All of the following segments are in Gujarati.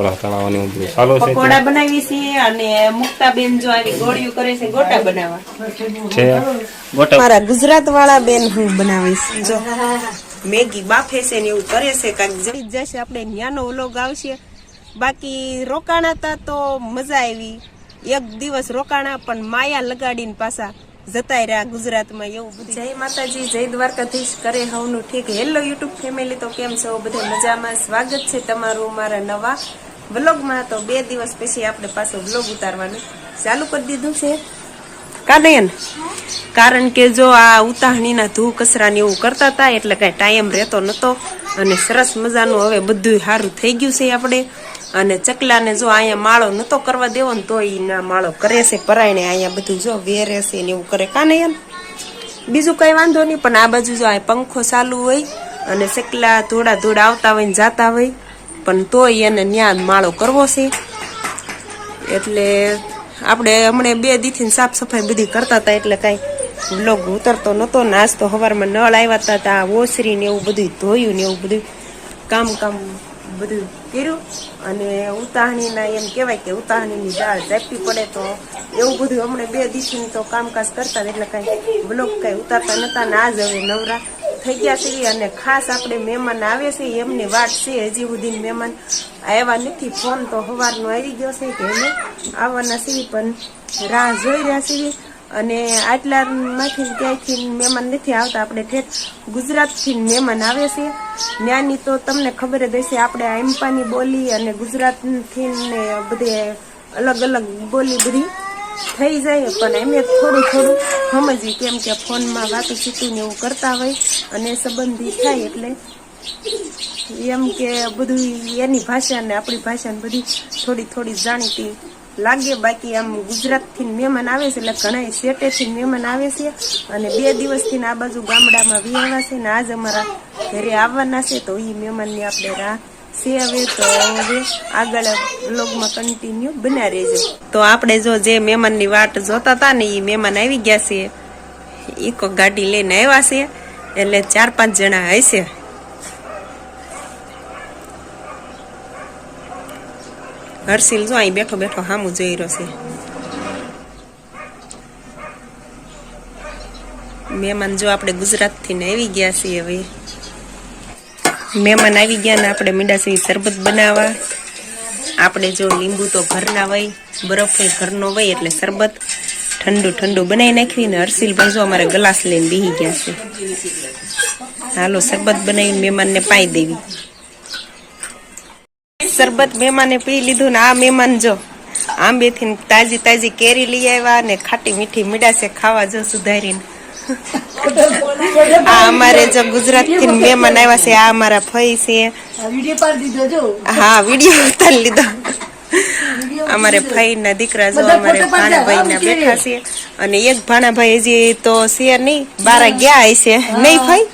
પકોડા તળાવવાની બધું છે પકોડા બનાવી છે અને મુક્તાબેન જો આવી ગોળીઓ કરે છે ગોટા બનાવવા. છે. ગોટા. મારા ગુજરાત વાળા બેન હું બનાવીશ. જો મેગી બાફે છે ને એવું કરે છે કાંઈક જઈ જશે આપણે ન્યાનો વ્લોગ આવશે. બાકી રોકાણા હતા તો મજા આવી. એક દિવસ રોકાણા પણ માયા લગાડીને પાછા જતાય રહ્યા ગુજરાતમાં એવું બધું. જય માતાજી જય દ્વારકાધીશ કરે હવનું ઠીક. હેલો યુટ્યુબ ફેમિલી તો કેમ છો? બધા મજામાં? સ્વાગત છે તમારું મારા નવા વ્લોગમાં તો બે દિવસ પછી આપણે પાછો વ્લોગ ઉતારવાનું. ચાલુ કરી દીધું છે. કાનયન કારણ કે જો આ ઉતાહણીના ધૂ કચરાને એવું કરતા હતા એટલે કઈ ટાઈમ રહેતો નતો અને સરસ મજાનું હવે બધું સારું થઈ ગયું છે આપણે. અને ચકલાને જો અહીંયા માળો નતો કરવા દેવો ને તો ના માળો કરે છે પરાયણે અહીંયા બધું જો વેરે છે ને એવું કરે. કાનયન બીજું કઈ વાંધો નહીં પણ આ બાજુ જો આ પંખો ચાલુ હોય અને ચકલા ધોડા ધોડા આવતા હોય ને જાતા હોય પણ તોય એને ન્યાન માળો કરવો છે. એટલે આપણે હમણે બે દીથી સાફ સફાઈ બધી કરતા હતા, એટલે કાંઈ વ્લોગ ઉતરતો નહોતો ને આજ તો સવારમાં નળ આવ્યા હતા ઓસરી ને એવું બધું ધોયું ને એવું બધું કામ કામ બધું કર્યું. અને ઉતાહણીના એમ કહેવાય કે ઉતાહણીની દાળ ઝાપી પડે તો એવું બધું હમણે બે દીથી તો કામકાજ કરતા એટલે કાંઈ બ્લોક કાંઈ ઉતારતા નહોતા ને આજ હવે નવરા થઈ ગયા છીએ અને ખાસ આપણે મહેમાન આવે છે, એમની વાત છે, હજી સુધી મહેમાન આવ્યા નથી. ફોન તો સવારનો આવી ગયો છે કે એને આવવાના છીએ, પણ રાહ જોઈ રહ્યા છીએ. અને આટલામાંથી ક્યાંયથી મહેમાન નથી આવતા? આપણે ઠેઠ ગુજરાતથી મહેમાન આવે છે. ત્યાંની તો તમને ખબર જ હશે, આપણે આઈમ્પાની બોલી અને ગુજરાતથી ને બધે અલગ અલગ બોલી બધી થઈ જાય, પણ એમને થોડું થોડું સમજવી કેમ કે ફોનમાં વાતો શીખીને એવું કરતા હોય અને સંબંધી થાય એટલે એમ કે બધું એની ભાષા ને આપણી ભાષા ને બધી થોડી થોડી જાણીતી લાગે. બાકી આમ ગુજરાતથી મહેમાન આવે છે એટલે ઘણા શેટેથી મહેમાન આવે છે અને બે દિવસથી આ બાજુ ગામડામાં વિહાવા છે ને આજ અમારા ઘરે આવવાના છે તો એ મહેમાનની આપણે રાહ છે હવે તો હવે આગળ બ્લોગમાં કન્ટિન્યુ બના રહેજો. તો આપણે જો જે મહેમાનની વાટ જોતા હતા ને એ મહેમાન આવી ગયા છે. એક ગાડી લઈને આવ્યા છે. એટલે ચાર પાંચ જણા હશે હર્ષિલ જો અહીં બેઠો બેઠો સામું જોઈ રહ્યો છે. મહેમાન જો આપણે ગુજરાતથી ને આવી ગયા છીએ હવે. મહેમાન આવી ગયા ને આપણે મીંડાસી શરબત બનાવવા. આપણે જો લીંબુ તો ઘરના હોય બરફ હોય ઘરનો હોય એટલે શરબત ઠંડુ ઠંડુ બનાવી નાખ્યું ને હર્ષિલભાઈ જો અમારે ગ્લાસ લઈને બેસી ગયા છે. હાલો, શરબત બનાવીને મહેમાનને પાઈ દેવી. શરબત મહેમાને પી લીધું ને આ મહેમાન જો આંબેથી તાજી તાજી કેરી લઈ આવ્યા ને ખાટી મીઠી મીડાશે ખાવા જો સુધારીને. આ અમારે જો ગુજરાતથી મહેમાન આવ્યા છે આ અમારા ફઈ છે. હા વીડિયો ઉતારી લીધો. અમારે ભાઈ ના દીકરા જો અમારે ભાણાભાઈ ના બેઠા છે. અને એક ભાણાભાઈ હજી તો છે નહીં બારા ગયા હશે. નહીં ભાઈ?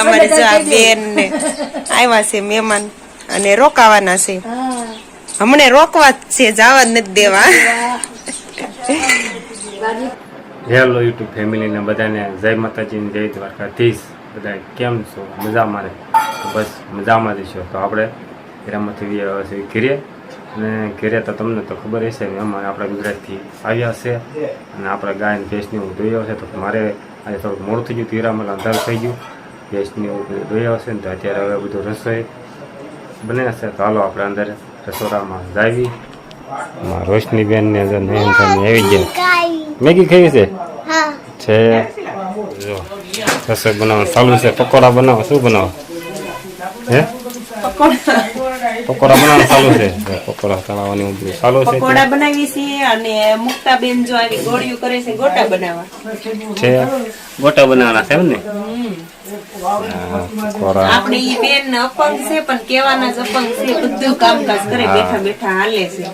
અમારે જો આ બેન ને આવ્યા છે મહેમાન અને રોકાવાના છે. હમણે રોકવા જ છે જવા જ નથી દેવા. હેલો યુટ્યુબ ફેમિલીને બધાને જય માતાજીની જય જય દ્વારકાધીશ. બધા કેમ છો? મજામાં મારે બસ મજામાં જ છો. તો આપણે રમતથી છે ઘીરે. અને ઘીરે તો તમને તો ખબર હશે ને, અમારે આપણા ગુજરાતથી આવ્યા છે. અને આપણા ગાય ને ભેંસની હું ધોઈ છે. તો મારે આજે થોડુંક મોડું થઈ ગયું તીરામાં અંધારું થઈ ગયું. ભેંસની હું ધોઈ આવશે ને, તો અત્યારે હવે બધું રસોઈ બને છે. તો હાલો આપણે અંદર રસોડામાં જાવી રોશની બેનને અંદર નહીં આવી ગયા. મેગી ખાવી છે? છે. જો રસોઈ બનાવવાનું ચાલુ છે. પકોડા બનાવો શું બનાવો? હે? પકોડા બનાવવાનું ચાલુ છે. પકોડા તળાવવાની બધું ચાલુ છે પકોડા બનાવી છીએ અને મુક્તાબેન જો આવી ગોળીઓ કરે છે ગોટા બનાવવા. છે? ગોટા બનાવવાના છે એમ ને? આપણે ઈ બેન અપંગ છે પણ કેવાના જ અપંગ છે. બધું કામકાજ કરે બેઠા બેઠા હાલે છે.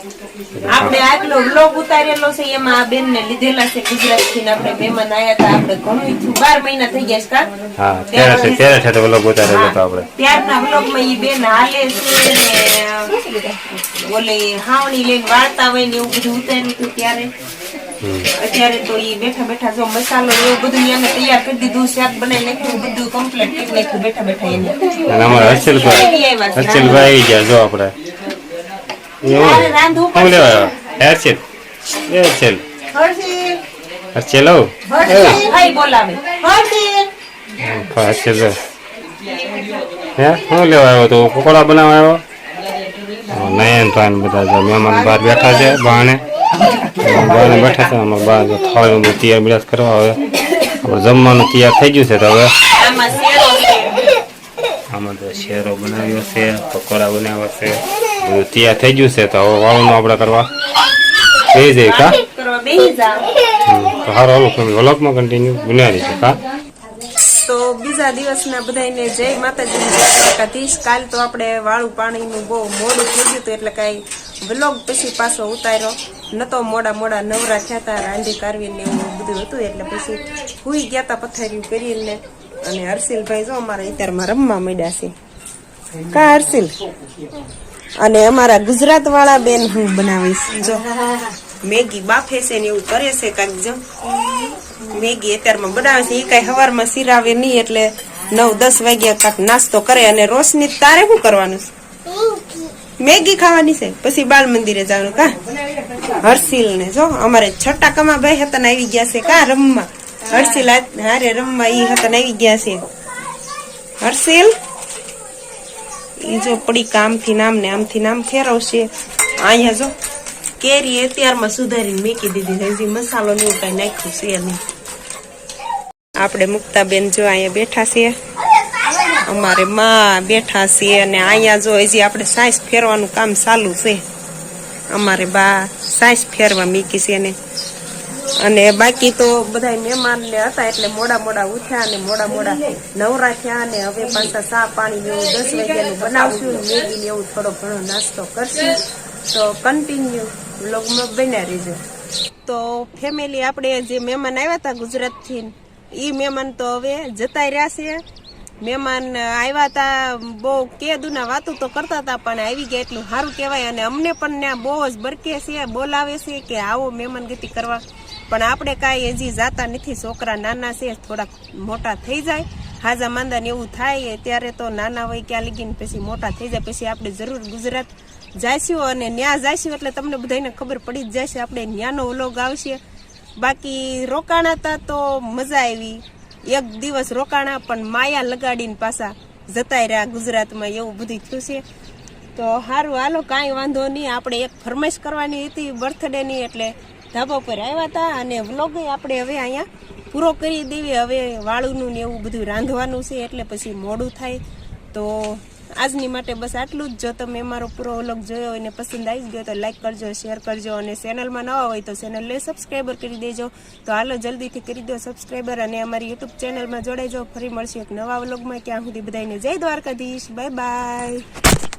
આપણે આગલો વ્લોગ ઉતારેલો છે એમાં આ બેન ને લીધેલા છે ગુજરાતથી આપણે મહેમાન આયા હતા આપણે ઘણું થયું બાર મહિના થઈ ગયા છે હા ત્યારે છે ત્યારે છે તો ઓલો ઉતારેલો હતો આપણે. ત્યારના વ્લોગમાં ઈ બેન હાલે છે ને ઓલે હાવણી લઈને વાળતા હોય ને એવું બધું ઉતાર્યું હતું ત્યારે. અત્યારે તો ઈ બેઠા બેઠા જો મસાલો એવું બધું એને તૈયાર કરી દીધું શાક બનાવી નાખ્યું બધું કમ્પ્લીટ કરી નાખ્યું બેઠા બેઠા એને. હર્ષલભાઈ હર્ષલભાઈ જો આપણે. એવું. રાંધવું શું હેર હર્ષલ એ હર્ષલ. હર્ષલ આવ? હર્ષલ. હે શું લેવા આવ્યો તો? પકોડા બનાવવા આવ્યો? હા, નયન ભાઈ બધા જો મહેમાન બહાર બેઠા છે બાણે બાને બેઠા છે અમારા બહાર જો ખાવાનું તૈયાર બિલાસ કરવા હવે. આપણે જમવાનું તૈયાર થઈ ગયું છે તો હવે. આમાં શેરો છે. આમાં તો શેરો બનાવ્યો છે પકોડા બનાવ્યા છે. તૈયાર થઈ ગયું છે તો હવે વાળું આપણે કરવા. બે જાય કા? તો છે કા? તો બીજા દિવસના બધાને જય માતાજી દ્વારકાધીશ. કાલ તો આપણે વાળું પાણીનું બહુ મોડું થઈ ગયું એટલે કાંઈ વ્લોગ પછી પાછો ઉતાર્યો. નતો મોડા મોડા નવરા થયા હતા, રાંધી કારવીને એવું બધું હતું, એટલે પછી હુઈ ગયા હતા પથારીયું કરીને અને હર્ષિલભાઈ જો અમારા અત્યારમાં રમવા મળ્યા છે. કા હર્ષિલ? અને અમારા ગુજરાત વાળા બેન હું બનાવીશ. જો, મેગી બાફે છે ને એવું કરે છે કાંઈક જો. મેગી અત્યારમાં બનાવે છે. એ કઈ સવારમાં સિરાવે નહીં એટલે નવ, દસ વાગ્યા કાંક નાસ્તો કરે અને રોશની તારે શું કરવાનું છે? મેગી ખાવાની છે. પછી બાળ મંદિરે જવાનું કા? હર્ષિલ ને જો, અમારે છઠ્ઠા કમા ભાઈ હતા આવી ગયા છે કા રમવા? હર્ષિલ હારે રમવા ઈ હતા આવી ગયા છે. હર્ષિલ? ઈ જો પડી આમથી નામ ને આમથી નામ ફેરવશે અહીંયા જો કેરી અત્યારમાં સુધારીને મેકી દીધી હજી મસાલો ને એવું કઈ નાખ્યું છે નહીં. આપણે મુક્તાબેન જો અહીંયા બેઠા છીએ અમારે માં બેઠા છીએ અને અહીંયા જો હજી આપણે સાઈસ ફેરવાનું કામ ચાલુ છે. અમારે બા સાઈસ ફેરવા મીકી છે ને અને બાકી તો બધા મહેમાન ને હતા એટલે મોડા મોડા ઉઠ્યા અને મોડા મોડા નવરા થયા અને હવે પાછા ચા પાણી એવું દસ વાગ્યાનું બનાવશું, મેગી ને એવું થોડો ઘણો નાસ્તો કરશું. તો કન્ટિન્યુ બ્લોગમાં બન્યા રહેજો. તો ફેમિલી આપણે જે મહેમાન આવ્યા હતા ગુજરાતથી એ મહેમાન તો હવે જતા રહ્યા છે. મહેમાન આવ્યા હતા, બહુ કેદુના વાતો તો કરતા હતા, પણ આવી ગયા એટલું સારું કહેવાય. અને અમને પણ ત્યાં બહુ જ બરકે છે, બોલાવે છે કે આવો મહેમાન ગતિ કરવા. પણ આપણે કાંઈ હજી જાતા નથી. છોકરા નાના છે, થોડાક મોટા થઈ જાય. હાજા માંદાને એવું થાય, ત્યારે તો નાના હોય ક્યાં લગીને પછી મોટા થઈ જાય. પછી આપણે જરૂર ગુજરાત જાઈશું અને ન્યા જાઈશું એટલે તમને બધાને ખબર પડી જ જશે. આપણે ન્યાનો વ્લોગ આવશે. બાકી રોકાણા હતા તો મજા આવી. એક દિવસ રોકાણા, પણ માયા લગાડીને પાછા જતા રહ્યા ગુજરાતમાં એવું બધું થયું છે. તો સારું હાલો, કાંઈ વાંધો નહીં. આપણે એક ફરમાઈશ કરવાની હતી બર્થડેની એટલે ધાબા પર આવ્યા હતા અને વ્લોગ આપણે હવે અહીંયા પૂરો કરી દેવી. હવે વાળુનું ને એવું બધું રાંધવાનું છે એટલે પછી મોડું થાય. તો આજની માટે બસ આટલું જ. જો તમે અમારો પૂરો વ્લોગ જોયો હોય ને પસંદ આવી ગયો તો લાઈક કરજો શેર કરજો અને ચેનલમાં નવા હોય તો ચેનલને સબસ્ક્રાઈબર કરી દેજો. તો હાલો જલ્દીથી કરી દો સબસ્ક્રાઈબર અને અમારી યુટ્યુબ ચેનલમાં જોડાઈ જાઓ. ફરી મળશે એક નવા વ્લોગમાં ક્યાં સુધી બધાને જય દ્વારકાધીશ. Bye bye